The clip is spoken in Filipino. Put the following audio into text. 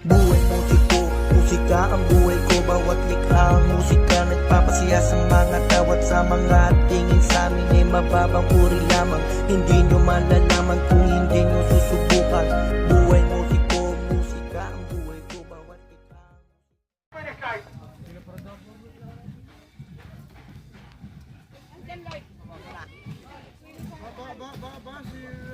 Buhay musiko, musika ang buhay ko Bawat likha ang musika Nagpapasiya sa mga tawat sa mga tingin Sa amin ay mababang uri lamang Hindi nyo malalaman kung hindi nyo susubukan Buhay musiko, musika ang buhay ko Bawat likha Ang Ba, ba, ba, ba, si...